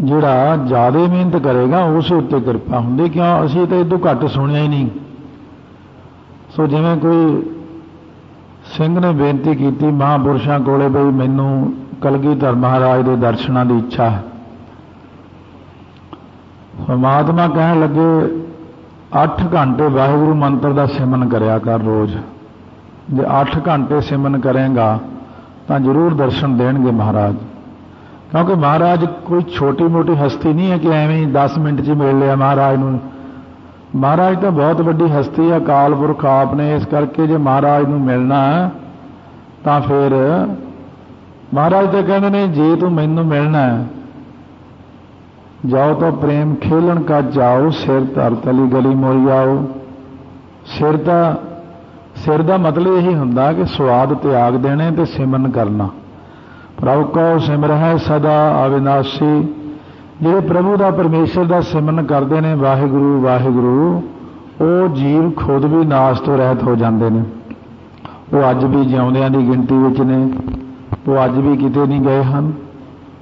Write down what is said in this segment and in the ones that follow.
ਜਿਹੜਾ ਜ਼ਿਆਦਾ ਮਿਹਨਤ ਕਰੇਗਾ, ਉਸ ਉੱਤੇ ਕਿਰਪਾ ਹੁੰਦੀ, ਕਿਉਂ? ਅਸੀਂ ਤਾਂ ਇਦੋਂ ਘੱਟ ਸੁਣਿਆ ਹੀ ਨਹੀਂ। ਸੋ ਜਿਵੇਂ ਕੋਈ ਸਿੰਘ ਨੇ ਬੇਨਤੀ ਕੀਤੀ, ਮਹਾਪੁਰਸ਼ਾਂ ਕੋਲੇ ਬਈ ਮੈਨੂੰ ਕਲਗੀਧਰ ਮਹਾਰਾਜ ਦੇ ਦਰਸ਼ਨਾਂ ਦੀ ਇੱਛਾ ਹੈ। ਪਰਮਾਤਮਾ ਕਹਿਣ ਲੱਗੇ 8 ਘੰਟੇ ਵਾਹਿਗੁਰੂ ਮੰਤਰ ਦਾ ਸਿਮਨ ਕਰਿਆ ਕਰ ਰੋਜ਼। ਜੇ 8 ਘੰਟੇ ਸਿਮਨ ਕਰੇਗਾ, ਤਾਂ ਜ਼ਰੂਰ ਦਰਸ਼ਨ ਦੇਣਗੇ ਮਹਾਰਾਜ। ਕਿਉਂਕਿ ਮਹਾਰਾਜ ਕੋਈ ਛੋਟੀ ਮੋਟੀ ਹਸਤੀ ਨਹੀਂ ਹੈ ਕਿ ਐਵੇਂ ਹੀ 10 ਮਿੰਟ 'ਚ ਮਿਲ ਲਿਆ ਮਹਾਰਾਜ ਨੂੰ। ਮਹਾਰਾਜ ਤਾਂ ਬਹੁਤ ਵੱਡੀ ਹਸਤੀ ਹੈ ਕਾਲ ਪੁਰਖ ਆਪ ਨੇ, ਇਸ ਕਰਕੇ ਜੇ ਮਹਾਰਾਜ ਨੂੰ ਮਿਲਣਾ ਤਾਂ ਫਿਰ ਮਹਾਰਾਜ ਤਾਂ ਕਹਿੰਦੇ ਨੇ, ਜੇ ਤੂੰ ਮੈਨੂੰ ਮਿਲਣਾ ਹੈ, ਜਾਓ ਤਾਂ ਪ੍ਰੇਮ ਖੇਲਣ ਕਾ ਜਾਓ, ਸਿਰ ਧਰ ਤਲੀ ਗਲੀ ਮੋਈ ਆਓ ਸਿਰ ਦਾ ਸਿਰ ਦਾ ਮਤਲਬ ਇਹੀ ਹੁੰਦਾ ਕਿ ਸਵਾਦ ਤਿਆਗ ਦੇਣੇ ਤੇ ਸਿਮਰਨ ਕਰਨਾ। ਪ੍ਰਭੂ ਕੋ ਸਿਮਰਹਿ ਸਦਾ ਅਵਿਨਾਸ਼ੀ। ਜਿਹੜੇ ਪ੍ਰਭੂ ਦਾ ਪਰਮੇਸ਼ਰ ਦਾ ਸਿਮਰਨ ਕਰਦੇ ਨੇ, ਵਾਹਿਗੁਰੂ ਵਾਹਿਗੁਰੂ, ਉਹ ਜੀਵ ਖੁਦ ਵੀ ਨਾਸ ਤੋਂ ਰਹਿਤ ਹੋ ਜਾਂਦੇ ਨੇ। ਉਹ ਅੱਜ ਵੀ ਜਿਉਂਦਿਆਂ ਦੀ ਗਿਣਤੀ ਵਿੱਚ ਨੇ। ਉਹ ਅੱਜ ਵੀ ਕਿਤੇ ਨਹੀਂ ਗਏ ਹਨ।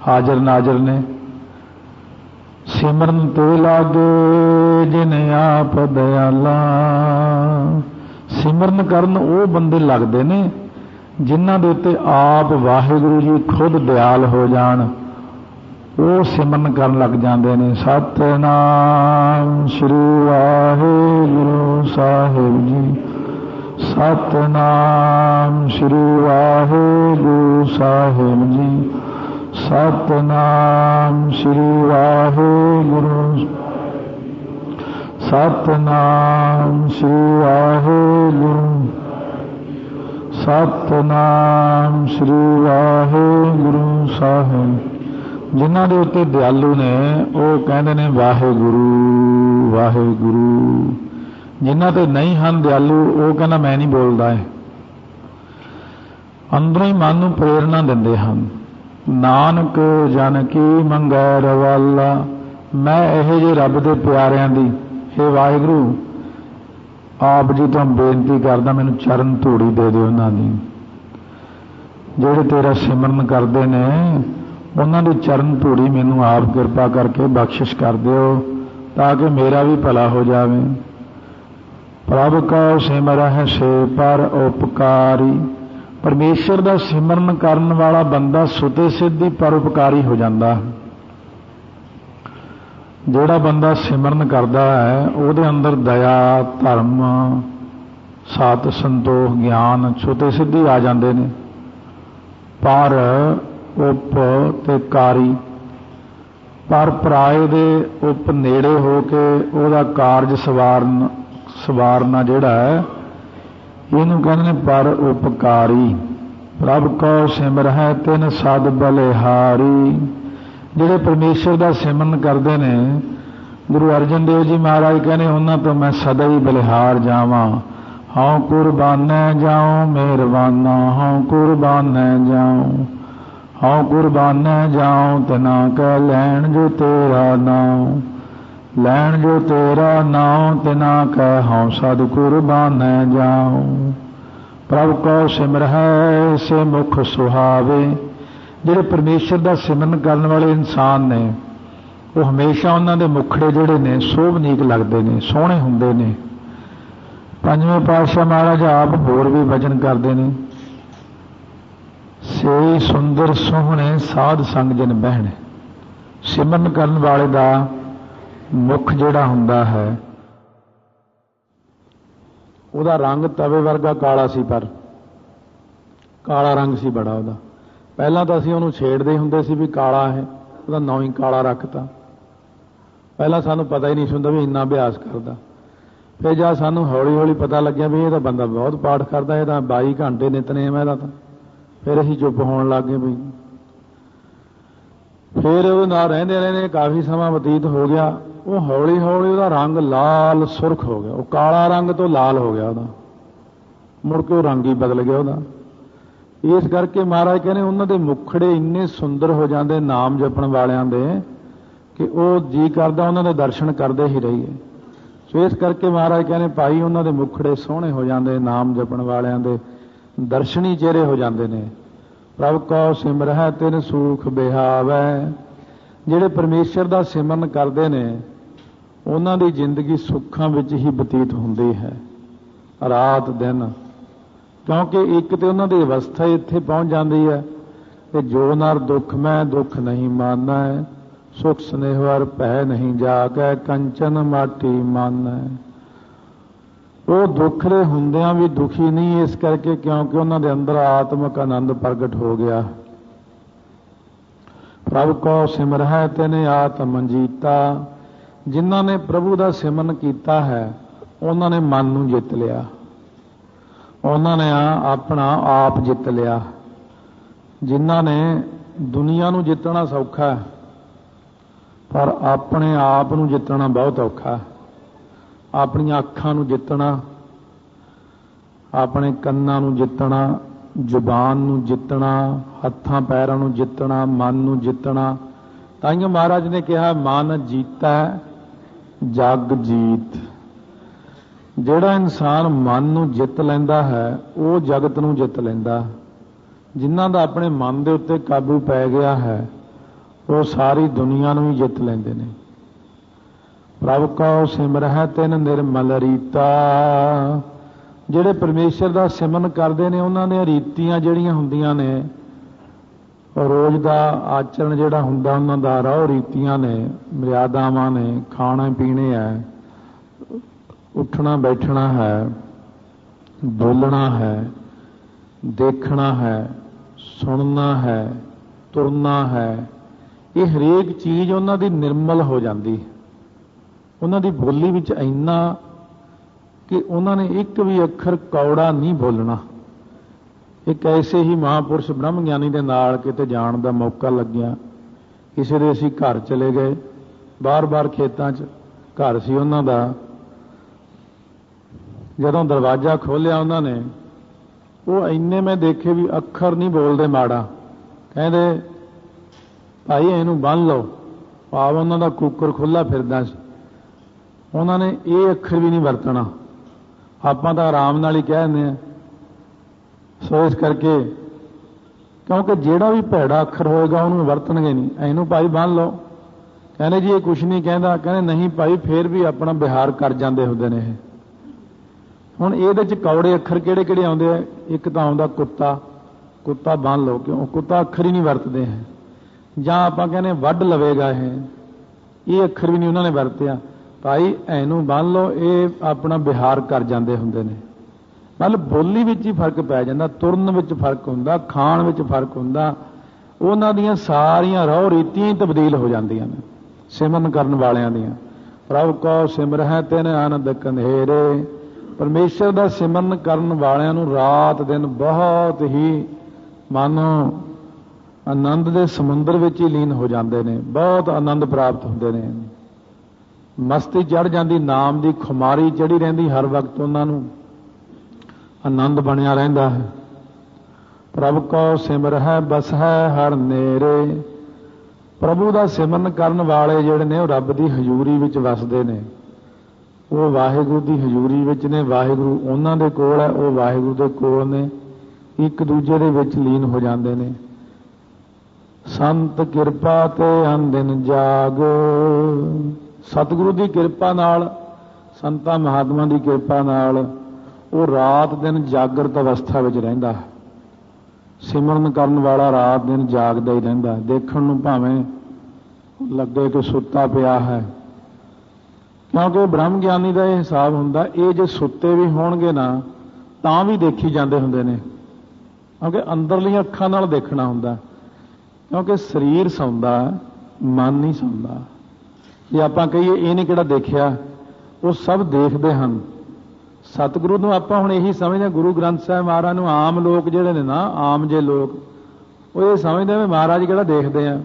ਹਾਜ਼ਰ ਨਾਜ਼ਰ ਨੇ। ਸਿਮਰਨ ਤੇ ਲਾਗੇ ਜਿਨ ਆਪ ਦਇਆਲਾ। ਸਿਮਰਨ ਕਰਨ ਉਹ ਬੰਦੇ ਲੱਗਦੇ ਨੇ। ਜਿਨ੍ਹਾਂ ਦੇ ਉੱਤੇ ਆਪ ਵਾਹਿਗੁਰੂ ਜੀ ਖੁਦ ਦਿਆਲ ਹੋ ਜਾਣ, ਉਹ ਸਿਮਰਨ ਕਰਨ ਲੱਗ ਜਾਂਦੇ ਨੇ। ਸਤਨਾਮ ਸ੍ਰੀ ਵਾਹਿਗੁਰੂ ਸਾਹਿਬ ਜੀ। ਸਤਨਾਮ ਸ੍ਰੀ ਵਾਹਿਗੁਰੂ ਸਾਹਿਬ ਜੀ। ਸਤਨਾਮ ਸ੍ਰੀ ਵਾਹਿਗੁਰੂ। ਸਤਨਾਮ ਸ੍ਰੀ ਵਾਹਿਗੁਰੂ। ਸਤਨਾਮ ਸ੍ਰੀ ਵਾਹਿਗੁਰੂ ਸਾਹਿਬ। ਜਿਨ੍ਹਾਂ ਦੇ ਉੱਤੇ ਦਿਆਲੂ ਨੇ, ਉਹ ਕਹਿੰਦੇ ਨੇ, ਵਾਹਿਗੁਰੂ ਵਾਹਿਗੁਰੂ। ਜਿਨ੍ਹਾਂ ਤੇ ਨਹੀਂ ਹਨ ਦਿਆਲੂ, ਉਹ ਕਹਿੰਦਾ, ਮੈਂ ਨਹੀਂ ਬੋਲਦਾ ਹੈ ਅੰਦਰੋਂ ਹੀ ਮਨ ਨੂੰ ਪ੍ਰੇਰਣਾ ਦਿੰਦੇ ਹਨ। ਨਾਨਕ, ਜਨ ਕੀ ਮੰਗੈ ਰਵਾਲਾ, ਮੈਂ ਇਹ ਜੇ ਰੱਬ ਦੇ ਪਿਆਰਿਆਂ ਦੀ हे ਵਾਹਿਗੁਰੂ ਆਪ ਜੀ ਤੋਂ ਬੇਨਤੀ ਕਰਦਾ, ਮੈਨੂੰ ਚਰਨ ਧੂੜੀ ਦੇ ਦਿਓ ਉਹਨਾਂ ਦੀ। ਜਿਹੜੇ ਤੇਰਾ ਸਿਮਰਨ ਕਰਦੇ ਨੇ, ਉਹਨਾਂ ਦੀ ਚਰਨ ਧੂੜੀ ਮੈਨੂੰ ਆਪ ਕਿਰਪਾ ਕਰਕੇ ਬਖਸ਼ਿਸ਼ ਕਰ ਦਿਓ, ਤਾਂ ਕਿ ਮੇਰਾ ਵੀ ਭਲਾ ਹੋ ਜਾਵੇ। ਪ੍ਰਭ ਕਾ ਸਿਮਰਹਿ ਸੇ ਪਰ ਉਪਕਾਰੀ। ਪਰਮੇਸ਼ਰ ਦਾ ਸਿਮਰਨ ਕਰਨ ਵਾਲਾ ਬੰਦਾ ਸੁਤੇ ਸਿੱਧੀ ਪਰਉਪਕਾਰੀ ਹੋ ਜਾਂਦਾ। ਹੈ ਜਿਹੜਾ ਬੰਦਾ ਸਿਮਰਨ ਕਰਦਾ ਹੈ, ਉਹਦੇ ਅੰਦਰ ਦਇਆ, ਧਰਮ, ਸਤ ਸੰਤੋਖ, ਗਿਆਨ ਸੁਤੇ ਸਿੱਧੀ ਆ ਜਾਂਦੇ ਨੇ। ਪਰ ਉਪ ਤੇ ਕਾਰੀ। ਪਰ ਪਰਾਏ ਦੇ ਉਪ ਨੇੜੇ ਹੋ ਕੇ ਉਹਦਾ ਕਾਰਜ ਸਵਾਰਨ, ਸਵਾਰਨਾ ਜਿਹੜਾ ਹੈ, ਇਹਨੂੰ ਕਹਿੰਦੇ ਨੇ ਪਰ ਉਪਕਾਰੀ। ਪ੍ਰਭ ਕੋ ਸਿਮਰਹਿ ਤਿਨ ਸਦ ਬਲਿਹਾਰੀ। ਜਿਹੜੇ ਪਰਮੇਸ਼ਰ ਦਾ ਸਿਮਰਨ ਕਰਦੇ ਨੇ, ਗੁਰੂ ਅਰਜਨ ਦੇਵ ਜੀ ਮਹਾਰਾਜ ਕਹਿੰਦੇ, ਉਹਨਾਂ ਤੋਂ ਮੈਂ ਸਦਾ ਹੀ ਬਲਿਹਾਰ ਜਾਵਾਂ। ਹਉ ਕੁਰਬਾਨੈ ਜਾਉ, ਮਿਹਰਬਾਨਾ। ਹਉ ਕੁਰਬਾਨੈ ਜਾਉ। ਹਉ ਕੁਰਬਾਨੈ ਜਾਉ, ਤਨਾ ਕੈ ਲੈਣ ਜੋ ਤੇਰਾ ਨਾਮ ਲੈਣ ਜੋ ਤੇਰਾ ਨਾਮ ਤਿਨਾ ਕੈ ਹਉ ਸਦ ਕੁਰਬਾਨੈ ਜਾਉ। ਪ੍ਰਭ ਕੋ ਸਿਮਰਹਿ ਸੇ ਮੁਖ ਸੁਹਾਵੇ। ਜਿਹੜੇ ਪਰਮੇਸ਼ਰ ਦਾ ਸਿਮਰਨ ਕਰਨ ਵਾਲੇ ਇਨਸਾਨ ਨੇ, ਉਹ ਹਮੇਸ਼ਾ ਉਹਨਾਂ ਦੇ ਮੁਖੜੇ ਜਿਹੜੇ ਨੇ ਸੋਭਨੀਕ ਲੱਗਦੇ ਨੇ, ਸੋਹਣੇ ਹੁੰਦੇ ਨੇ। ਪੰਜਵੇਂ ਪਾਤਸ਼ਾਹ ਮਹਾਰਾਜ ਆਪ ਹੋਰ ਵੀ ਵਚਨ ਕਰਦੇ ਨੇ ਸੇ ਸੁੰਦਰ ਸੋਹਣੇ ਸਾਧ ਸੰਗ ਜਨ ਬਹਿਣ। ਸਿਮਰਨ ਕਰਨ ਵਾਲੇ ਦਾ ਮੁਖ ਜਿਹੜਾ ਹੁੰਦਾ ਹੈ, ਉਹਦਾ ਰੰਗ ਤਵੇ ਵਰਗਾ ਕਾਲਾ ਸੀ ਪਰ, ਕਾਲਾ ਰੰਗ ਸੀ ਬੜਾ ਉਹਦਾ। ਪਹਿਲਾਂ ਤਾਂ ਅਸੀਂ ਉਹਨੂੰ ਛੇੜਦੇ ਹੁੰਦੇ ਸੀ ਵੀ ਕਾਲਾ ਹੈ, ਉਹਦਾ ਨਾਂ ਹੀ ਕਾਲਾ ਰੱਖਤਾ। ਪਹਿਲਾਂ ਸਾਨੂੰ ਪਤਾ ਹੀ ਨਹੀਂ ਹੁੰਦਾ ਵੀ ਇੰਨਾ ਅਭਿਆਸ ਕਰਦਾ। ਫਿਰ ਜਾਂ ਸਾਨੂੰ ਹੌਲੀ ਹੌਲੀ ਪਤਾ ਲੱਗਿਆ ਵੀ ਇਹ ਤਾਂ ਬੰਦਾ ਬਹੁਤ ਪਾਠ ਕਰਦਾ ਇਹਦਾ 22 ਘੰਟੇ ਨਿਤਨੇਮ ਇਹਦਾ ਤਾਂ। ਫਿਰ ਅਸੀਂ ਚੁੱਪ ਹੋਣ ਲੱਗ ਗਏ ਵੀ ਫਿਰ ਉਹ ਨਾਲ ਰਹਿੰਦੇ ਰਹਿੰਦੇ ਕਾਫੀ ਸਮਾਂ ਬਤੀਤ ਹੋ ਗਿਆ। ਉਹ ਹੌਲੀ ਹੌਲੀ ਉਹਦਾ ਰੰਗ ਲਾਲ ਸੁਰਖ ਹੋ ਗਿਆ। ਉਹ ਕਾਲਾ ਰੰਗ ਤੋਂ ਲਾਲ ਹੋ ਗਿਆ ਉਹਦਾ। ਮੁੜ ਕੇ ਉਹ ਰੰਗ ਹੀ ਬਦਲ ਗਿਆ ਉਹਦਾ। ਇਸ ਕਰਕੇ ਮਹਾਰਾਜ ਕਹਿੰਦੇ ਉਹਨਾਂ ਦੇ ਮੁਖੜੇ ਇੰਨੇ ਸੁੰਦਰ ਹੋ ਜਾਂਦੇ, ਨਾਮ ਜਪਣ ਵਾਲਿਆਂ ਦੇ, ਕਿ ਉਹ ਜੀ ਕਰਦਾ, ਉਹਨਾਂ ਦੇ ਦਰਸ਼ਨ ਕਰਦੇ ਹੀ ਰਹੀਏ। ਸੋ ਇਸ ਕਰਕੇ ਮਹਾਰਾਜ ਕਹਿੰਦੇ, ਭਾਈ ਉਹਨਾਂ ਦੇ ਮੁਖੜੇ ਸੋਹਣੇ ਹੋ ਜਾਂਦੇ, ਨਾਮ ਜਪਣ ਵਾਲਿਆਂ ਦੇ ਦਰਸ਼ਨੀ ਚਿਹਰੇ ਹੋ ਜਾਂਦੇ ਨੇ। ਪ੍ਰਭ ਕੋ ਸਿਮਰਹਿ ਤਿਨ ਸੂਖ ਬਿਹਾਵੈ। ਜਿਹੜੇ ਪਰਮੇਸ਼ਰ ਦਾ ਸਿਮਰਨ ਕਰਦੇ ਨੇ, ਉਹਨਾਂ ਦੀ ਜ਼ਿੰਦਗੀ ਸੁੱਖਾਂ ਵਿੱਚ ਹੀ ਬਤੀਤ ਹੁੰਦੀ ਹੈ। ਰਾਤ ਦਿਨ ਕਿਉਂਕਿ ਇੱਕ ਤੇ ਉਹਨਾਂ ਦੀ ਅਵਸਥਾ ਇੱਥੇ ਪਹੁੰਚ ਜਾਂਦੀ ਹੈ ਕਿ ਜੋ ਨਰ ਦੁੱਖ ਮੈਂ ਦੁੱਖ ਨਹੀਂ ਮਾਨਣਾ ਹੈ ਸੁਖ ਸਨੇਹਵਰ ਭੈ ਨਹੀਂ ਜਾਗੈ, ਕੰਚਨ ਮਾਟੀ ਮਾਨੈ। ਉਹ ਦੁੱਖਰੇ ਹੁੰਦਿਆਂ ਵੀ ਦੁਖੀ ਨਹੀਂ ਇਸ ਕਰਕੇ ਕਿਉਂਕਿ ਉਹਨਾਂ ਦੇ ਅੰਦਰ ਆਤਮਿਕ ਆਨੰਦ ਪ੍ਰਗਟ ਹੋ ਗਿਆ। ਪ੍ਰਭ ਕੋ ਸਿਮਰਹਿ ਤੈਨੇ ਆਤਮ ਜੀਤਾ। ਜਿਨ੍ਹਾਂ ਨੇ ਪ੍ਰਭੂ ਦਾ ਸਿਮਰਨ ਕੀਤਾ ਹੈ, ਉਹਨਾਂ ਨੇ ਮਨ ਨੂੰ ਜਿੱਤ ਲਿਆ। ਉਹਨਾਂ ਨੇ ਆਪਣਾ ਆਪ ਜਿੱਤ ਲਿਆ। ਜਿਨ੍ਹਾਂ ਨੇ ਦੁਨੀਆ ਨੂੰ ਜਿੱਤਣਾ ਸੌਖਾ ਹੈ, ਪਰ ਆਪਣੇ ਆਪ ਨੂੰ ਜਿੱਤਣਾ ਬਹੁਤ ਔਖਾ ਆਪਣੀਆਂ ਅੱਖਾਂ ਨੂੰ ਜਿੱਤਣਾ, ਆਪਣੇ ਕੰਨਾਂ ਨੂੰ ਜਿੱਤਣਾ, ਜ਼ੁਬਾਨ ਨੂੰ ਜਿੱਤਣਾ, ਹੱਥਾਂ ਪੈਰਾਂ ਨੂੰ ਜਿੱਤਣਾ, ਮਨ ਨੂੰ ਜਿੱਤਣਾ। ਤਾਈਓ ਮਹਾਰਾਜ ਨੇ ਕਿਹਾ, ਮਨ ਜੀਤਾ, ਜਗ ਜੀਤ। ਜਿਹੜਾ ਇਨਸਾਨ ਮਨ ਨੂੰ ਜਿੱਤ ਲੈਂਦਾ ਹੈ, ਉਹ ਜਗਤ ਨੂੰ ਜਿੱਤ ਲੈਂਦਾ। ਜਿਨ੍ਹਾਂ ਦਾ ਆਪਣੇ ਮਨ ਦੇ ਉੱਤੇ ਕਾਬੂ ਪੈ ਗਿਆ ਹੈ, ਉਹ ਸਾਰੀ ਦੁਨੀਆ ਨੂੰ ਹੀ ਜਿੱਤ ਲੈਂਦੇ ਨੇ। ਪ੍ਰਭ ਕੋ ਸਿਮਰਹਿ ਤਿਨ ਨਿਰਮਲ ਰੀਤਾ। ਜਿਹੜੇ ਪਰਮੇਸ਼ਰ ਦਾ ਸਿਮਰਨ ਕਰਦੇ ਨੇ, ਉਹਨਾਂ ਦੀਆਂ ਰੀਤੀਆਂ ਜਿਹੜੀਆਂ ਹੁੰਦੀਆਂ ਨੇ ਰੋਜ਼ ਦਾ ਆਚਰਣ ਜਿਹੜਾ ਹੁੰਦਾ, ਉਹਨਾਂ ਦਾ ਰਹੁ ਰੀਤੀਆਂ ਨੇ ਮਰਿਆਦਾਵਾਂ ਨੇ ਖਾਣਾ ਪੀਣੇ ਹੈ ਉੱਠਣਾ, ਬੈਠਣਾ ਹੈ, ਬੋਲਣਾ ਹੈ, ਦੇਖਣਾ ਹੈ, ਸੁਣਨਾ ਹੈ, ਤੁਰਨਾ ਹੈ, ਇਹ ਹਰੇਕ ਚੀਜ਼ ਉਹਨਾਂ ਦੀ ਨਿਰਮਲ ਹੋ ਜਾਂਦੀ ਉਹਨਾਂ ਦੀ ਬੋਲੀ ਵਿੱਚ ਇੰਨਾ ਕਿ ਉਹਨਾਂ ਨੇ ਇੱਕ ਵੀ ਅੱਖਰ ਕੌੜਾ ਨਹੀਂ ਬੋਲਣਾ। ਇੱਕ ਐਸੇ ਹੀ ਮਹਾਪੁਰਸ਼ ਬ੍ਰਹਮ ਗਿਆਨੀ ਦੇ ਨਾਲ ਕਿਤੇ ਜਾਣ ਦਾ ਮੌਕਾ ਲੱਗਿਆ। ਕਿਸੇ ਦੇ ਅਸੀਂ ਘਰ ਚਲੇ ਗਏ। ਬਾਰ-ਬਾਰ ਖੇਤਾਂ 'ਚ ਘਰ ਸੀ ਉਹਨਾਂ ਦਾ। ਜਦੋਂ ਦਰਵਾਜ਼ਾ ਖੋਲ੍ਹਿਆ ਉਹਨਾਂ ਨੇ, ਉਹ ਇੰਨੇ ਮੈਂ ਦੇਖੇ ਵੀ ਅੱਖਰ ਨਹੀਂ ਬੋਲਦੇ ਮਾੜਾ। ਕਹਿੰਦੇ, ਭਾਈ, ਇਹਨੂੰ ਬੰਨ ਲਓ। ਭਾਵ ਉਹਨਾਂ ਦਾ ਕੁੱਕਰ ਖੁੱਲਾ ਫਿਰਦਾ ਸੀ। ਉਹਨਾਂ ਨੇ ਇਹ ਅੱਖਰ ਵੀ ਨਹੀਂ ਵਰਤਣਾ। ਆਪਾਂ ਤਾਂ ਆਰਾਮ ਨਾਲ ਹੀ ਕਹਿ ਦਿੰਦੇ ਆ ਸੋ ਇਸ ਕਰਕੇ, ਕਿਉਂਕਿ ਜਿਹੜਾ ਵੀ ਭੈੜਾ ਅੱਖਰ ਹੋਏਗਾ, ਉਹਨੂੰ ਵਰਤਣਗੇ ਨਹੀਂ। ਇਹਨੂੰ ਭਾਈ ਬੰਨ ਲਓ। ਕਹਿੰਦੇ ਜੀ, ਇਹ ਕੁਝ ਨਹੀਂ ਕਹਿੰਦਾ। ਕਹਿੰਦੇ, ਨਹੀਂ ਭਾਈ, ਫੇਰ ਵੀ ਆਪਣਾ ਵਿਹਾਰ ਕਰ ਜਾਂਦੇ ਹੁੰਦੇ ਨੇ ਇਹ। ਹੁਣ ਇਹਦੇ ਚ ਕੌੜੇ ਅੱਖਰ ਕਿਹੜੇ ਕਿਹੜੇ ਆਉਂਦੇ ਆ? ਇੱਕ ਤਾਂ ਆਉਂਦਾ ਕੁੱਤਾ। ਕੁੱਤਾ ਬੰਨ ਲਓ ਕਿਉਂ? ਕੁੱਤਾ ਅੱਖਰ ਹੀ ਨਹੀਂ ਵਰਤਦੇ ਹੈ ਜਾਂ ਆਪਾਂ ਕਹਿੰਦੇ ਵੱਢ ਲਵੇਗਾ ਇਹ। ਇਹ ਅੱਖਰ ਵੀ ਨਹੀਂ ਉਹਨਾਂ ਨੇ ਵਰਤਿਆ। ਭਾਈ ਐਨੂੰ ਬੰਨ ਲਓ, ਇਹ ਆਪਣਾ ਵਿਹਾਰ ਕਰ ਜਾਂਦੇ ਹੁੰਦੇ ਨੇ। ਮਤਲਬ ਬੋਲੀ ਵਿੱਚ ਹੀ ਫ਼ਰਕ ਪੈ ਜਾਂਦਾ, ਤੁਰਨ ਵਿੱਚ ਫ਼ਰਕ ਹੁੰਦਾ, ਖਾਣ ਵਿੱਚ ਫ਼ਰਕ ਹੁੰਦਾ। ਉਹਨਾਂ ਦੀਆਂ ਸਾਰੀਆਂ ਰਹੁ ਰੀਤੀਆਂ ਹੀ ਤਬਦੀਲ ਹੋ ਜਾਂਦੀਆਂ ਨੇ, ਸਿਮਰਨ ਕਰਨ ਵਾਲਿਆਂ ਦੀਆਂ। ਪ੍ਰਭ ਕੋ ਸਿਮਰਹਿ ਤੈਨ ਆਨੰਦ ਕੰਧੇਰੇ। ਪਰਮੇਸ਼ਰ ਦਾ ਸਿਮਰਨ ਕਰਨ ਵਾਲਿਆਂ ਨੂੰ ਰਾਤ ਦਿਨ ਬਹੁਤ ਹੀ ਮਨ ਆਨੰਦ ਦੇ ਸਮੁੰਦਰ ਵਿੱਚ ਹੀ ਲੀਨ ਹੋ ਜਾਂਦੇ ਨੇ, ਬਹੁਤ ਆਨੰਦ ਪ੍ਰਾਪਤ ਹੁੰਦੇ ਨੇ। ਮਸਤੀ ਚੜ ਜਾਂਦੀ, ਨਾਮ ਦੀ ਖੁਮਾਰੀ ਚੜੀ ਰਹਿੰਦੀ, ਹਰ ਵਕਤ ਉਹਨਾਂ ਨੂੰ ਆਨੰਦ ਬਣਿਆ ਰਹਿੰਦਾ ਹੈ। ਪ੍ਰਭ ਕੋ ਸਿਮਰ ਹੈ, ਬਸ ਹੈ ਹਰ ਨੇਰੇ। ਪ੍ਰਭੂ ਦਾ ਸਿਮਰਨ ਕਰਨ ਵਾਲੇ ਜਿਹੜੇ ਨੇ, ਉਹ ਰੱਬ ਦੀ ਹਜ਼ੂਰੀ ਵਿੱਚ ਵਸਦੇ ਨੇ। ਉਹ ਵਾਹਿਗੁਰੂ ਦੀ ਹਜ਼ੂਰੀ ਵਿੱਚ ਨੇ, ਵਾਹਿਗੁਰੂ ਉਹਨਾਂ ਦੇ ਕੋਲ ਹੈ, ਉਹ ਵਾਹਿਗੁਰੂ ਦੇ ਕੋਲ ਨੇ। ਇੱਕ ਦੂਜੇ ਦੇ ਵਿੱਚ ਲੀਨ ਹੋ ਜਾਂਦੇ ਨੇ। ਸੰਤ ਕਿਰਪਾ ਤੇ ਅੰਦਿਨ ਜਾਗ। ਸਤਿਗੁਰੂ ਦੀ ਕਿਰਪਾ ਨਾਲ, ਸੰਤਾਂ ਮਹਾਤਮਾ ਦੀ ਕਿਰਪਾ ਨਾਲ, ਉਹ ਰਾਤ ਦਿਨ ਜਾਗਰਤ ਅਵਸਥਾ ਵਿੱਚ ਰਹਿੰਦਾ। ਹੈ ਸਿਮਰਨ ਕਰਨ ਵਾਲਾ ਰਾਤ ਦਿਨ ਜਾਗਦਾ ਹੀ ਰਹਿੰਦਾ। ਦੇਖਣ ਨੂੰ ਭਾਵੇਂ ਲੱਗੇ ਕਿ ਸੁੱਤਾ ਪਿਆ ਹੈ। ਕਿਉਂਕਿ ਬ੍ਰਹਮ ਗਿਆਨੀ ਦਾ ਇਹ ਹਿਸਾਬ ਹੁੰਦਾ, ਇਹ ਜੇ ਸੁੱਤੇ ਵੀ ਹੋਣਗੇ ਨਾ, ਤਾਂ ਵੀ ਦੇਖੀ ਜਾਂਦੇ ਹੁੰਦੇ ਨੇ। ਕਿਉਂਕਿ ਅੰਦਰਲੀਆਂ ਅੱਖਾਂ ਨਾਲ ਦੇਖਣਾ ਹੁੰਦਾ। ਕਿਉਂਕਿ ਸਰੀਰ ਸੌਂਦਾ, ਮਨ ਨਹੀਂ ਸੌਂਦਾ। ਜੇ ਆਪਾਂ ਕਹੀਏ ਇਹਨੇ ਕਿਹੜਾ ਦੇਖਿਆ, ਉਹ ਸਭ ਦੇਖਦੇ ਹਨ। ਸਤਿਗੁਰੂ ਨੂੰ ਆਪਾਂ ਹੁਣ ਇਹੀ ਸਮਝਦੇ ਗੁਰੂ ਗ੍ਰੰਥ ਸਾਹਿਬ ਮਹਾਰਾਜ ਨੂੰ ਆਮ ਲੋਕ ਜਿਹੜੇ ਨੇ ਨਾ, ਆਮ ਜੇ ਲੋਕ, ਉਹ ਇਹ ਸਮਝਦੇ ਨੇ ਮਹਾਰਾਜ ਕਿਹੜਾ ਦੇਖਦੇ ਆ।